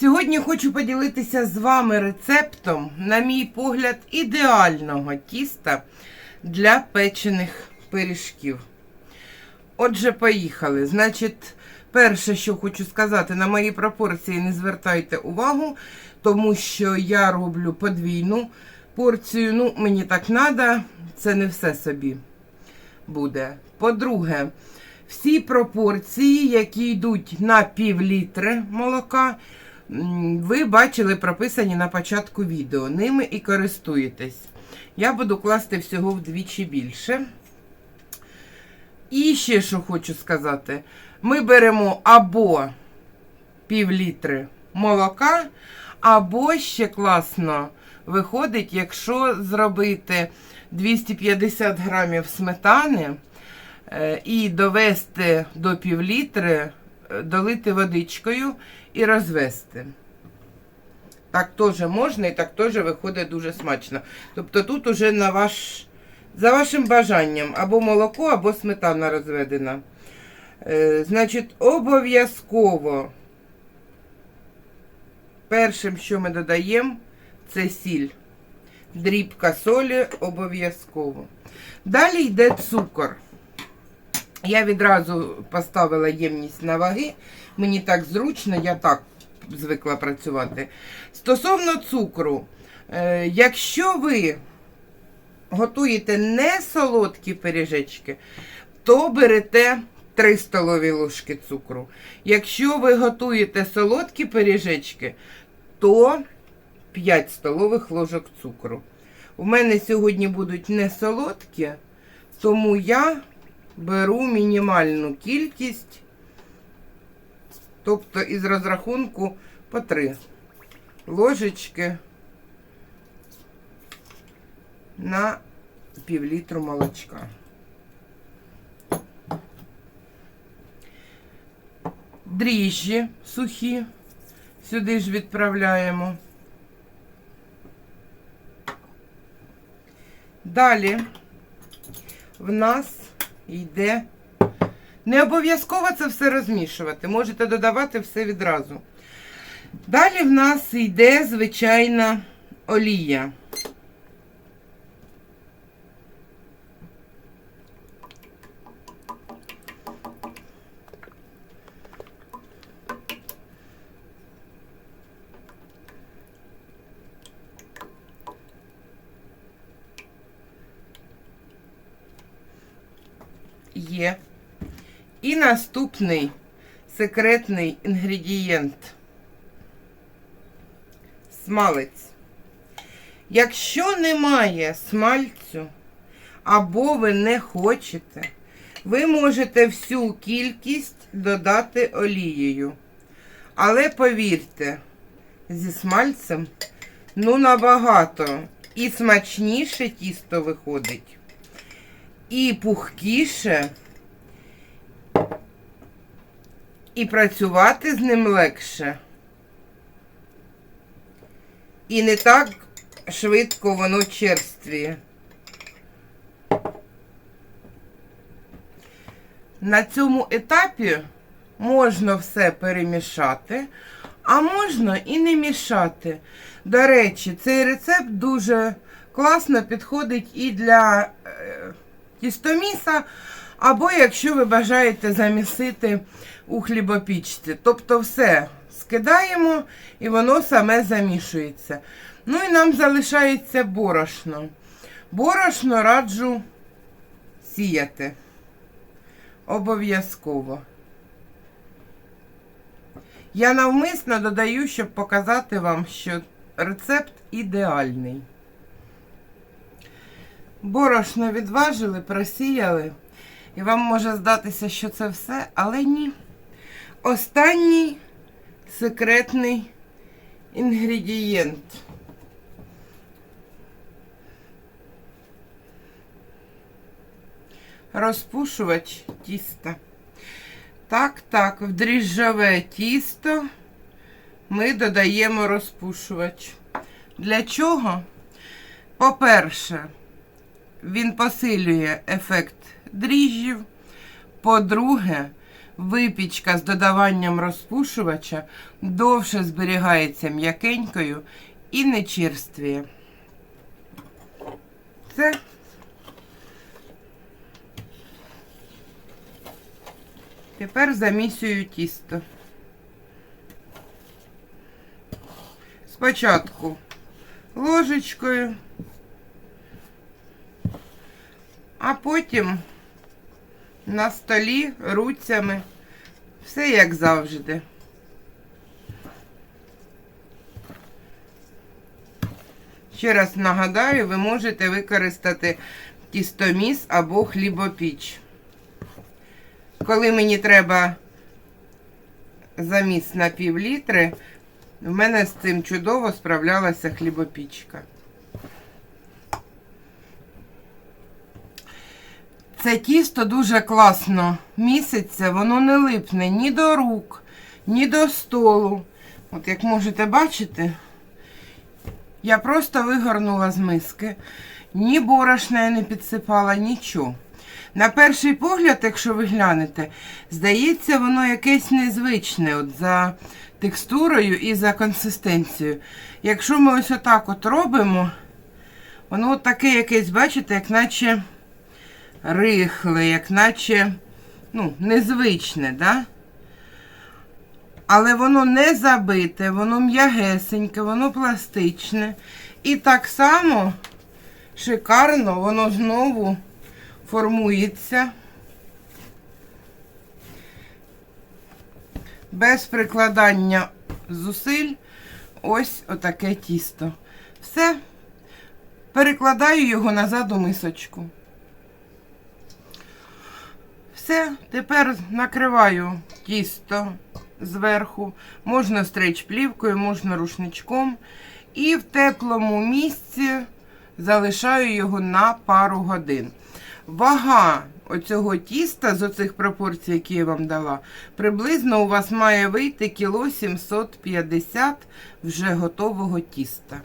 Сьогодні хочу поділитися з вами рецептом, на мій погляд, ідеального тіста для печених пиріжків. Отже, поїхали. Значить, перше, що хочу сказати, на мої пропорції не звертайте увагу, тому що я роблю подвійну порцію. Ну, мені так треба, це не все собі буде. По-друге, всі пропорції, які йдуть на пів літри молока, ви бачили прописані на початку відео. Ними і користуєтесь. Я буду класти всього вдвічі більше. І ще що хочу сказати: ми беремо або пів літри молока, або ще класно виходить, якщо зробити 250 грамів сметани е, і довести до пів літри, е, долити водичкою і розвести. Так теж можна і так теж виходить дуже смачно. Тобто тут уже на ваш, за вашим бажанням або молоко, або сметана розведена. Е, значить, обов'язково першим, що ми додаємо, це сіль. Дрібка солі обов'язково. Далі йде цукор. Я відразу поставила ємність на ваги. Мені так зручно, я так звикла працювати. Стосовно цукру, е, якщо ви готуєте не солодкі пиріжечки, то берете 3 столові ложки цукру. Якщо ви готуєте солодкі пиріжечки, то 5 столових ложок цукру. У мене сьогодні будуть не солодкі, тому я беру мінімальну кількість, тобто із розрахунку по 3 ложечки на півлітру молочка. Дріжджі сухі сюди ж відправляємо. Далі в нас йде. Не обов'язково це все розмішувати, можете додавати все відразу. Далі в нас йде звичайна олія. Є. І наступний секретний інгредієнт. Смалець. Якщо немає смальцю, або ви не хочете, ви можете всю кількість додати олією. Але повірте, зі смальцем ну набагато і смачніше тісто виходить і пухкіше, і працювати з ним легше. І не так швидко воно черствіє. На цьому етапі можна все перемішати, а можна і не мішати. До речі, цей рецепт дуже класно підходить і для е, тістоміса, або якщо ви бажаєте замісити у хлібопічці. Тобто все скидаємо і воно саме замішується. Ну і нам залишається борошно. Борошно раджу сіяти. Обов'язково. Я навмисно додаю, щоб показати вам, що рецепт ідеальний. Борошно відважили, просіяли. І вам може здатися, що це все, але ні. Останній секретний інгредієнт. Розпушувач тіста. Так, так, в дріжджове тісто ми додаємо розпушувач. Для чого? По-перше, він посилює ефект дріжджів. По-друге, випічка з додаванням розпушувача довше зберігається м'якенькою і не черствіє. Це тепер замісюю тісто. Спочатку ложечкою, а потім на столі руцями. Все як завжди. Ще раз нагадаю, ви можете використати тістоміс або хлібопіч. Коли мені треба заміс на пів літри, в мене з цим чудово справлялася хлібопічка. Це тісто дуже класно міситься, воно не липне ні до рук, ні до столу. От як можете бачити, я просто вигорнула з миски. Ні борошна я не підсипала, нічого. На перший погляд, якщо ви глянете, здається, воно якесь незвичне от за текстурою і за консистенцією. Якщо ми ось отак от робимо, воно от таке якесь, бачите, як наче рихле, як наче ну, незвичне, да? але воно не забите, воно м'ягесеньке, воно пластичне. І так само шикарно воно знову формується без прикладання зусиль. Ось отаке тісто. Все. Перекладаю його назад у мисочку. Все, тепер накриваю тісто зверху. Можна стрейч-плівкою, можна рушничком. І в теплому місці залишаю його на пару годин. Вага оцього тіста з оцих пропорцій, які я вам дала, приблизно у вас має вийти кіло 750 вже готового тіста.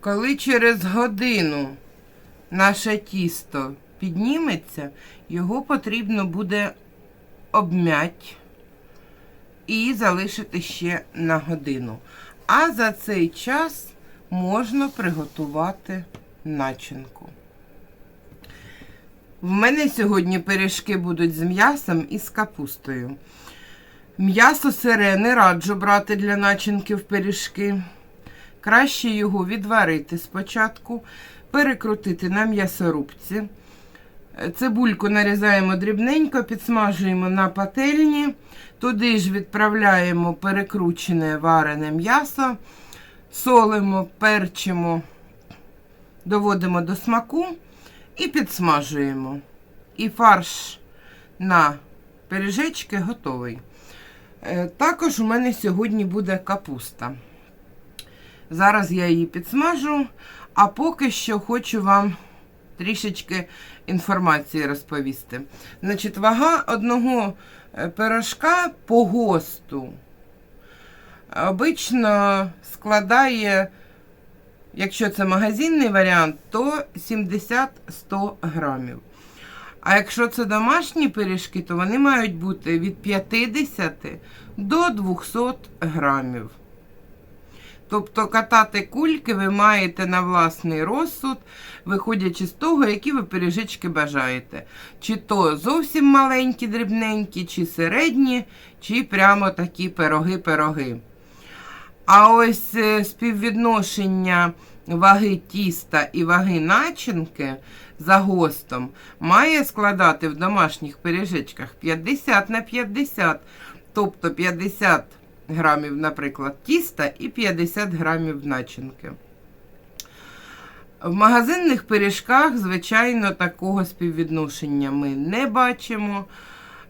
Коли через годину наше тісто підніметься, його потрібно буде обмять і залишити ще на годину. А за цей час можна приготувати начинку. В мене сьогодні пиріжки будуть з м'ясом і з капустою. М'ясо сире не раджу брати для начинки в пиріжки. Краще його відварити спочатку, перекрутити на м'ясорубці. Цибульку нарізаємо дрібненько, підсмажуємо на пательні, туди ж відправляємо перекручене варене м'ясо, солимо, перчимо, доводимо до смаку і підсмажуємо. І фарш на пиріжечки готовий. Е, Також у мене сьогодні буде капуста. Зараз я її підсмажу, а поки що хочу вам трішечки інформації розповісти. Значить, вага одного е, пирожка по ГОСТу обично складає, якщо це магазинний варіант, то 70-100 грамів. А якщо це домашні пиріжки, то вони мають бути від 50 до 200 грамів. Тобто катати кульки ви маєте на власний розсуд, виходячи з того, які ви пиріжечки бажаєте. Чи то зовсім маленькі, дрібненькі, чи середні, чи прямо такі пироги-пироги. А ось е, співвідношення ваги тіста і ваги начинки за гостом має складати в домашніх пиріжечках 50 на 50, тобто 50 грамів, наприклад, тіста і 50 грамів начинки. В магазинних пиріжках, звичайно, такого співвідношення ми не бачимо.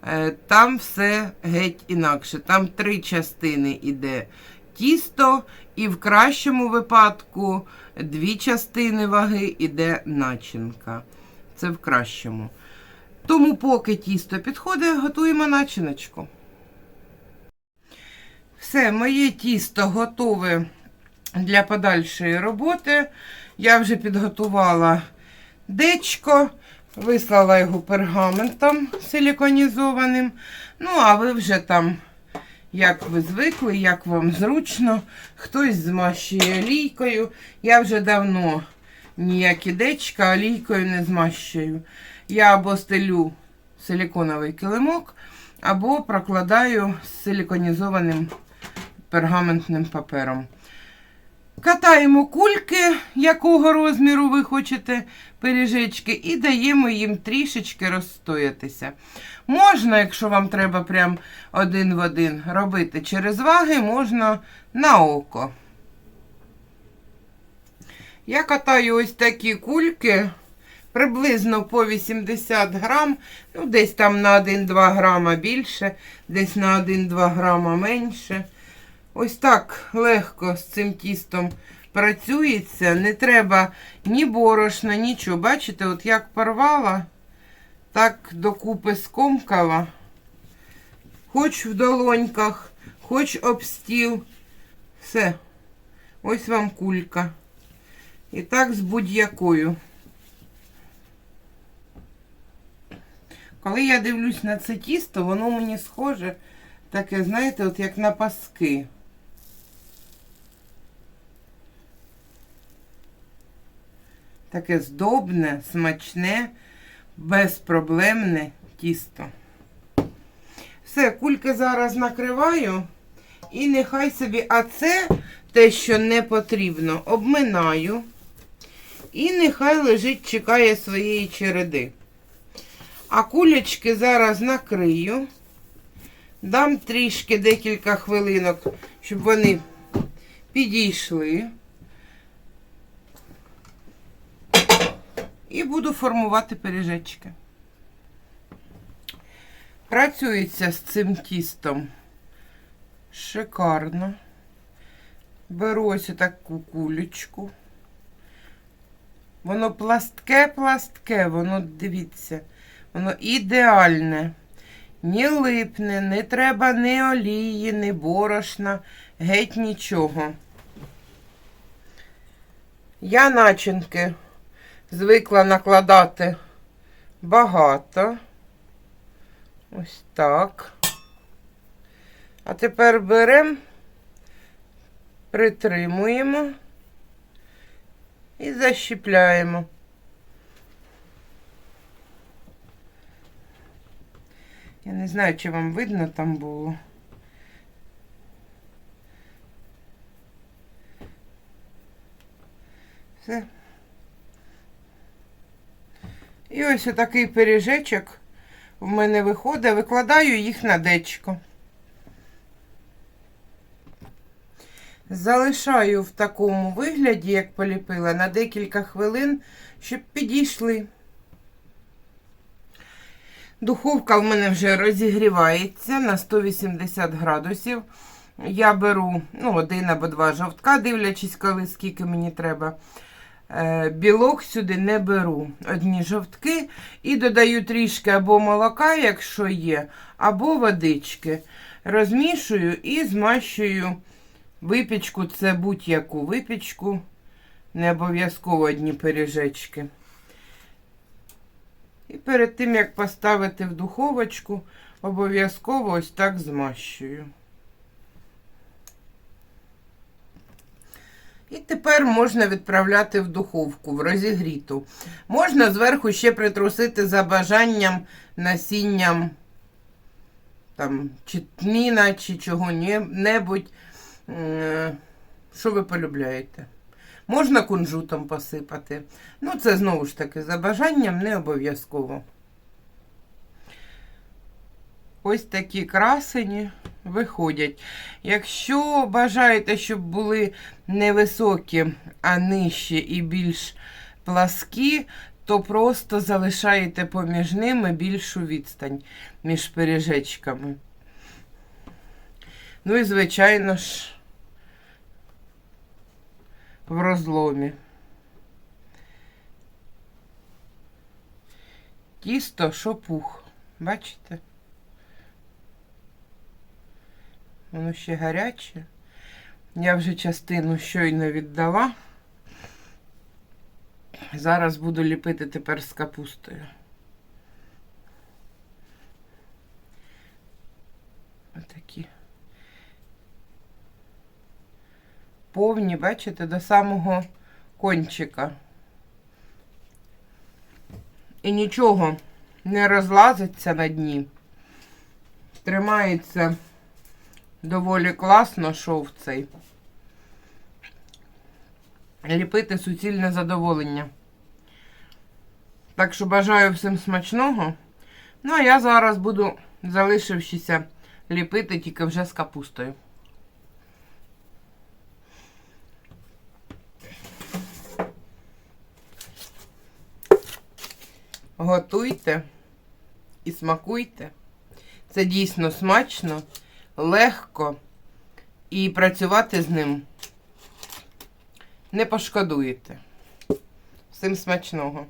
Е, Там все геть інакше. Там три частини йде тісто, і в кращому випадку дві частини ваги йде начинка. Це в кращому. Тому, поки тісто підходить, готуємо начиночку. Все, моє тісто готове для подальшої роботи. Я вже підготувала дечко. Вислала його пергаментом силіконізованим. Ну, а ви вже там, як ви звикли, як вам зручно, хтось змащує олійкою. Я вже давно ніякі дечка олійкою не змащую. Я або стелю силіконовий килимок, або прокладаю з силіконізованим пергаментним папером. Катаємо кульки, якого розміру ви хочете пиріжечки, і даємо їм трішечки розстоятися. Можна, якщо вам треба прям один в один робити через ваги, можна на око. Я катаю ось такі кульки, приблизно по 80 грам, ну десь там на 1-2 грама більше, десь на 1-2 грама менше. Ось так легко з цим тістом працюється. Не треба ні борошна, нічого. Бачите, от як порвала, так докупи скомкала. Хоч в долоньках, хоч об стіл. Все. Ось вам кулька. І так з будь-якою. Коли я дивлюсь на це тісто, воно мені схоже таке, знаєте, от як на паски. Таке здобне, смачне, безпроблемне тісто. Все, кульки зараз накриваю. І нехай собі, а це те, що не потрібно, обминаю. І нехай лежить, чекає своєї череди. А кулечки зараз накрию. Дам трішки декілька хвилинок, щоб вони підійшли. І буду формувати пиріжечки. Працюється з цим тістом шикарно. Беру ось таку кулечку. Воно пластке-пластке, воно, дивіться, воно ідеальне. Ні липне, не треба ні олії, ні борошна, геть нічого. Я начинки звикла накладати багато. Ось так. А тепер беремо, притримуємо і защіпляємо. Я не знаю, чи вам видно там було. Все. І ось отакий пиріжечок в мене виходить. Викладаю їх на дечко. Залишаю в такому вигляді, як поліпила, на декілька хвилин, щоб підійшли. Духовка в мене вже розігрівається на 180 градусів. Я беру ну, один або два жовтка, дивлячись, коли скільки мені треба. Е, Білок сюди не беру. Одні жовтки і додаю трішки або молока, якщо є, або водички. Розмішую і змащую випічку. Це будь-яку випічку, не обов'язково одні пиріжечки. І перед тим, як поставити в духовочку, обов'язково ось так змащую. І тепер можна відправляти в духовку, в розігріту. Можна зверху ще притрусити за бажанням насінням там, чи тміна, чи чого-небудь, що ви полюбляєте. Можна кунжутом посипати. Ну, це знову ж таки за бажанням не обов'язково. Ось такі красені виходять. Якщо бажаєте, щоб були невисокі, а нижчі і більш пласкі, то просто залишаєте поміж ними більшу відстань між пиріжечками. Ну і, звичайно ж, в розломі. Тісто, що пух. Бачите? Воно ще гаряче. Я вже частину щойно віддала. Зараз буду ліпити тепер з капустою. Отакі. Повні, бачите, до самого кончика. І нічого не розлазиться на дні. Тримається доволі класно шов цей. Ліпити суцільне задоволення. Так що бажаю всім смачного. Ну, а я зараз буду, залишившися, ліпити тільки вже з капустою. Готуйте і смакуйте. Це дійсно смачно, легко і працювати з ним не пошкодуєте. Всім смачного!